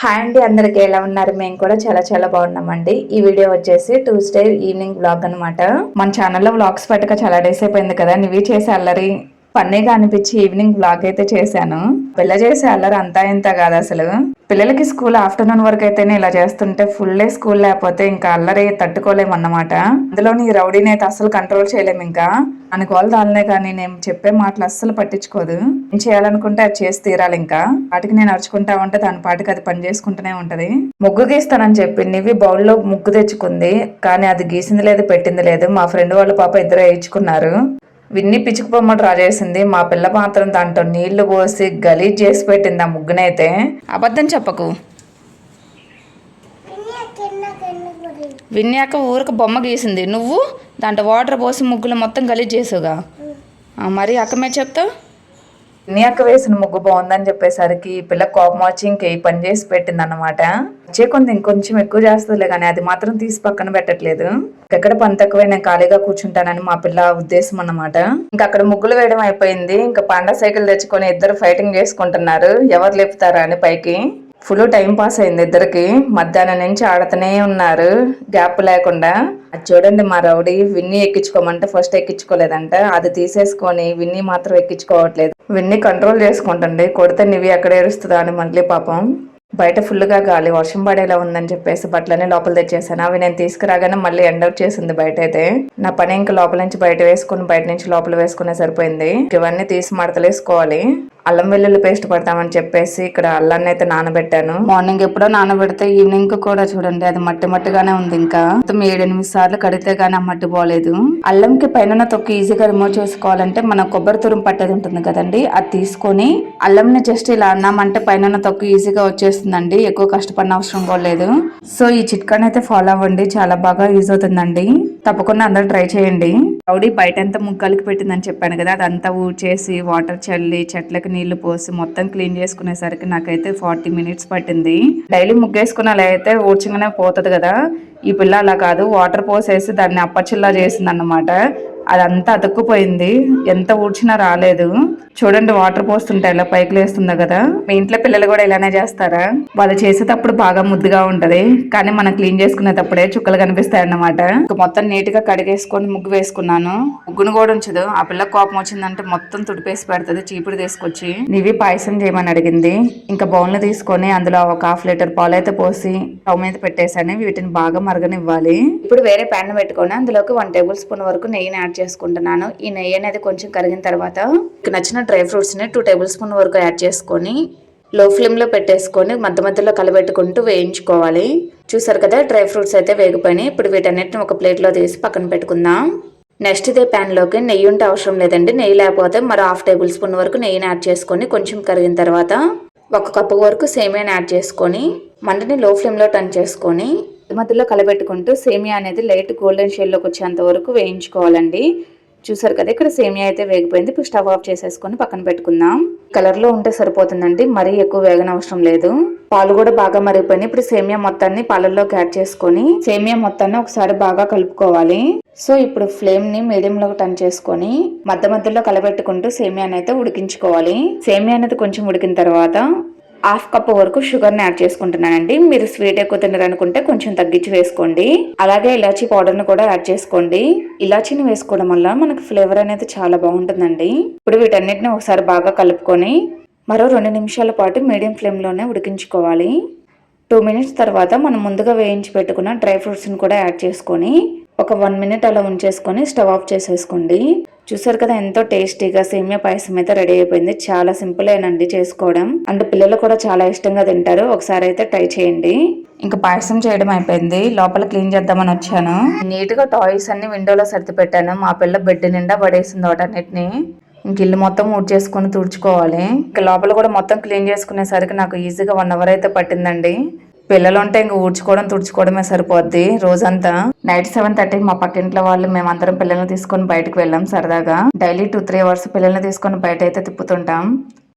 Hi అండి అందరికీ ఎలా ఉన్నారు? మేము కూడా చాలా చాలా బాగున్నామండి. ఈ వీడియో వచ్చేసి ట్యూస్డే ఈవినింగ్ బ్లాగ్ అనమాట మన ఛానల్లో బ్లాగ్స్ పెట్టక చాలా డేస్ అయిపోయింది కదా నువ్వే చేసే అల్లరి. ఫన్నీగా అనిపించి ఈవినింగ్ బ్లాగ్ అయితే చేశాను. పిల్ల చేసే అల్లరి అంతా ఇంత కాదు అసలు. పిల్లలకి స్కూల్ ఆఫ్టర్నూన్ వరకు అయితేనే ఇలా చేస్తుంటే ఫుల్ డే స్కూల్ లేకపోతే ఇంకా అల్లరి తట్టుకోలేము అన్నమాట. అందులోని ఈ రౌడీని అయితే అసలు కంట్రోల్ చేయలేము ఇంకా. అనుకోవాలి దానినే కానీ నేను చెప్పే మాటలు అస్సలు పట్టించుకోదు. ఏం చేయాలనుకుంటే అది చేసి తీరాలి ఇంకా. వాటికి నేను అరుచుకుంటా ఉంటే దాని పాటికి అది పని చేసుకుంటూనే ఉంటది. ముగ్గు గీస్తానని చెప్పి ఇవి బౌల్లో ముగ్గు తెచ్చుకుంది. కానీ అది గీసింది లేదు పెట్టింది లేదు. మా ఫ్రెండ్ వాళ్ళ పాప ఇద్దరు వేయించుకున్నారు విన్ని పిచ్చుకు రాజేసింది. మా పిల్ల మాత్రం దాంట్లో నీళ్ళు పోసి గలీజ్ చేసి పెట్టింది ఆ ముగ్గునైతే. అబద్ధం చెప్పకు. విన్యాక ఊరికి బొమ్మ గీసింది. నువ్వు దాంట్లో వాటర్ పోసి ముగ్గులు మొత్తం గలీజ్ చేసావుగా. మరి అక్క మీద చెప్తావు? విన్యాక వేసిన ముగ్గు బాగుందని చెప్పేసరికి ఈ పిల్ల కోపం వచ్చి ఇంకే పని చేసి పెట్టింది అనమాట వచ్చే కొంత ఇంకొంచెం ఎక్కువ చేస్తుందిలే కానీ అది మాత్రం తీసి పక్కన పెట్టట్లేదు. ఎక్కడ పని తక్కువై నేను ఖాళీగా కూర్చుంటానని మా పిల్ల ఉద్దేశం అన్నమాట. ఇంకా అక్కడ ముగ్గులు వేయడం అయిపోయింది. ఇంకా పండ సైకిల్ తెచ్చుకొని ఇద్దరు ఫైటింగ్ చేసుకుంటున్నారు. ఎవరు లేపుతారా అని పైకి? ఫుల్ టైం పాస్ అయింది ఇద్దరికి. మధ్యాహ్నం నుంచి ఆడుతూనే ఉన్నారు. గ్యాప్ లేకుండా. అది చూడండి మా రౌడీ విన్ని ఎక్కించుకోమంటే ఫస్ట్ ఎక్కించుకోలేదంట. అది తీసేసుకొని విన్ని మాత్రం ఎక్కించుకోవట్లేదు. విన్ని కంట్రోల్ చేసుకుంటుంది. కొడితే నివి ఎక్కడ ఏడుస్తుందా అని మళ్ళీ పాపం. బయట ఫుల్గా గాలి వర్షం పడేలా ఉందని చెప్పేసి బట్టలన్నీ లోపల తెచ్చేసాను అవి నేను తీసుకురాగానే మళ్ళీ ఎండౌట్ చేసింది బయట అయితే నా పని ఇంకా లోపల నుంచి బయట వేసుకుని బయట నుంచి లోపల వేసుకునే సరిపోయింది. ఇవన్నీ తీసి మడతలేసుకోవాలి. అల్లం వెల్లుల్లి పేస్ట్ పడతామని చెప్పేసి ఇక్కడ అల్లాన్ని అయితే నానబెట్టాను. మార్నింగ్ ఎప్పుడో నానబెడితే ఈవినింగ్ కూడా చూడండి అది మట్టి మట్టిగానే ఉంది ఇంకా. మొత్తం ఏడెనిమిది సార్లు కడితే గానీ ఆ మట్టి పోలేదు. అల్లంకి పైన తొక్కి ఈజీగా రిమూవ్ చేసుకోవాలంటే మన కొబ్బరి తురుము పట్టేది ఉంటుంది కదండి అది తీసుకొని అల్లంని జస్ట్ ఇలా అన్నామంటే పైన తొక్కి ఈజీగా వచ్చేస్తుందండి ఎక్కువ కష్టపడిన అవసరం కూడా లేదు. సో ఈ చిట్కాని అయితే ఫాలో అవ్వండి చాలా బాగా యూజ్ అవుతుందండి. తప్పకుండా అందరూ ట్రై చేయండి. రౌడీ బయట అంతా ముగ్గాలకి పెట్టిందని చెప్పాను కదా అదంతా ఊడ్చేసి వాటర్ చల్లి చెట్లకి నీళ్ళు పోసి మొత్తం క్లీన్ చేసుకునేసరికి నాకైతే ఫార్టీ మినిట్స్ పట్టింది. డైలీ ముగ్గేసుకున్న అలా అయితే ఊడ్చగానే పోతుంది కదా. ఈ పిల్ల అలా కాదు వాటర్ పోసేసి దాన్ని అప్పచిల్లా చేసింది అన్నమాట అదంతా అతుక్కుపోయింది. ఎంత ఊడ్చినా రాలేదు. చూడండి వాటర్ పోస్తుంటే ఇలా పైకి లేస్తుందా కదా? మీ ఇంట్లో పిల్లలు కూడా ఇలానే చేస్తారా? వాళ్ళు చేసేటప్పుడు బాగా ముద్దుగా ఉంటది. కానీ మనం క్లీన్ చేసుకునేటప్పుడే చుక్కలు కనిపిస్తాయి అన్నమాట మొత్తం నీట్గా కడిగేసుకొని ముగ్గు వేసుకున్నాను. ముగ్గును కూడా ఉంచదు. ఆ పిల్ల కోపం వచ్చిందంటే మొత్తం తుడిపేసి పెడుతుంది చీపుడు తీసుకొచ్చి. నీవి పాయసం చేయమని అడిగింది. ఇంకా బౌల్ని తీసుకొని అందులో ఒక హాఫ్ లీటర్ పాలు అయితే పోసి స్టవ్ మీద పెట్టేసాను వీటిని బాగా మరగనివ్వాలి. ఇప్పుడు వేరే ప్యాన్ పెట్టుకొని అందులోకి వన్ టేబుల్ స్పూన్ వరకు నెయ్యిని యాడ్ చేసుకుంటున్నాను. ఈ నెయ్యి అనేది కొంచెం కరిగిన తర్వాత మీకు నచ్చిన డ్రై ఫ్రూట్స్ని టూ టేబుల్ స్పూన్ వరకు యాడ్ చేసుకొని లో ఫ్లేమ్లో పెట్టేసుకొని మధ్య మధ్యలో కలబెట్టుకుంటూ వేయించుకోవాలి. చూసారు కదా డ్రై ఫ్రూట్స్ అయితే వేగిపోయినాయి. ఇప్పుడు వీటన్నిటిని ఒక ప్లేట్లో తీసి పక్కన పెట్టుకుందాం. నెక్స్ట్ ఇదే ప్యాన్లోకి నెయ్యి ఉంటే అవసరం లేదండి. నెయ్యి లేకపోతే మరో హాఫ్ టేబుల్ స్పూన్ వరకు నెయ్యిని యాడ్ చేసుకొని కొంచెం కరిగిన తర్వాత ఒక కప్పు వరకు సేమియాని యాడ్ చేసుకొని మంటని లో ఫ్లేమ్లో టర్న్ చేసుకొని మధ్యలో కలబెట్టుకుంటూ సేమియా అనేది లైట్ గోల్డెన్ షేడ్లోకి వచ్చేంత వరకు వేయించుకోవాలండి. చూసారు కదా ఇక్కడ సేమియా అయితే వేగిపోయింది. ఇప్పుడు స్టవ్ ఆఫ్ చేసేసుకొని పక్కన పెట్టుకుందాం. కలర్లో ఉంటే సరిపోతుందండి మరీ ఎక్కువ వేగన అవసరం లేదు. పాలు కూడా బాగా మరిగిపోయినాయి. ఇప్పుడు సేమియా మొత్తాన్ని పాలల్లోకి యాడ్ చేసుకొని సేమియా మొత్తాన్ని ఒకసారి బాగా కలుపుకోవాలి. సో ఇప్పుడు ఫ్లేమ్ని మీడియం టర్న్ చేసుకొని మధ్య మధ్యలో కలబెట్టుకుంటూ సేమియాని అయితే ఉడికించుకోవాలి. సేమియా అనేది కొంచెం ఉడికిన తర్వాత హాఫ్ కప్ వరకు షుగర్ని యాడ్ చేసుకుంటున్నానండి. మీరు స్వీట్ ఎక్కువ తినరనుకుంటే కొంచెం తగ్గించి వేసుకోండి. అలాగే ఇలాచీ పౌడర్ని కూడా యాడ్ చేసుకోండి. ఇలాచీని వేసుకోవడం వల్ల మనకు ఫ్లేవర్ అనేది చాలా బాగుంటుందండి. ఇప్పుడు వీటన్నిటిని ఒకసారి బాగా కలుపుకొని మరో రెండు నిమిషాల పాటు మీడియం ఫ్లేమ్లోనే ఉడికించుకోవాలి. టూ మినిట్స్ తర్వాత మనం ముందుగా వేయించి పెట్టుకున్న డ్రై ఫ్రూట్స్ని కూడా యాడ్ చేసుకొని ఒక వన్ మినిట్ అలా ఉంచేసుకొని స్టవ్ ఆఫ్ చేసేసుకోండి. చూసారు కదా ఎంతో టేస్టీగా సేమియా పాయసం అయితే రెడీ అయిపోయింది. చాలా సింపుల్ ఏనండి చేసుకోవడం. అండ్ పిల్లలు కూడా చాలా ఇష్టంగా తింటారు. ఒకసారి అయితే ట్రై చేయండి. ఇంకా పాయసం చేయడం అయిపోయింది. లోపల క్లీన్ చేద్దామని వచ్చాను. నీట్గా టాయ్స్ అన్ని విండోలో సర్ది పెట్టాను మా పిల్ల బెడ్ నిండా పడేసింది వాటన్నిటిని ఇంక ఇల్లు మొత్తం ఊడ్చేసుకొని తుడుచుకోవాలి. ఇంకా లోపల కూడా మొత్తం క్లీన్ చేసుకునేసరికి నాకు ఈజీగా వన్ అవర్ అయితే పట్టిందండి. పిల్లలు ఉంటే ఇంక ఊడ్చుకోవడం తుడుచుకోవడమే సరిపోద్ది. రోజంతా నైట్ సెవెన్ థర్టీకి మా పక్కింట్లో వాళ్ళు మేమందరం పిల్లల్ని తీసుకొని బయటకు వెళ్ళాం సరదాగా. డైలీ టూ త్రీ అవర్స్ పిల్లల్ని తీసుకొని బయట అయితే తిప్పుతుంటాం.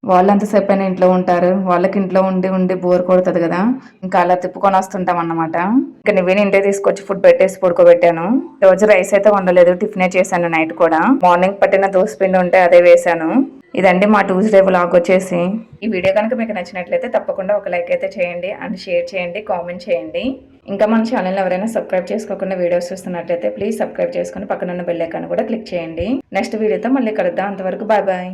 వాళ్ళు ఎంతసేపు అయినా ఇంట్లో ఉంటారు. వాళ్ళకి ఇంట్లో ఉండి ఉండి బోర్ కొడుతుంది కదా. ఇంకా అలా తిప్పుకొని వస్తుంటాం అన్నమాట. ఇంకా నువ్వేని ఇంటే తీసుకొచ్చి ఫుడ్ పెట్టేసి పడుకోబెట్టాను. రోజు రైస్ అయితే వండలేదు. టిఫినే చేశాను నైట్ కూడా. మార్నింగ్ పట్టిన దోసపిండి ఉంటే అదే వేశాను. ఇదండి మా ట్యూస్డే వ్లాగ్ వచ్చేసి. ఈ వీడియో కనుక మీకు నచ్చినట్లయితే తప్పకుండా ఒక లైక్ అయితే చేయండి. అండ్ షేర్ చేయండి. కామెంట్ చేయండి. ఇంకా మన ఛానల్ ఎవరైనా సబ్స్క్రైబ్ చేసుకోకుండా వీడియోస్ చూస్తున్నట్లయితే ప్లీజ్ సబ్స్క్రైబ్ చేసుకుని పక్కన ఉన్న బెల్ ఐకాన్ కూడా క్లిక్ చేయండి. నెక్స్ట్ వీడియోతో మళ్ళీ కలుద్దాం. అంతవరకు బాయ్ బాయ్.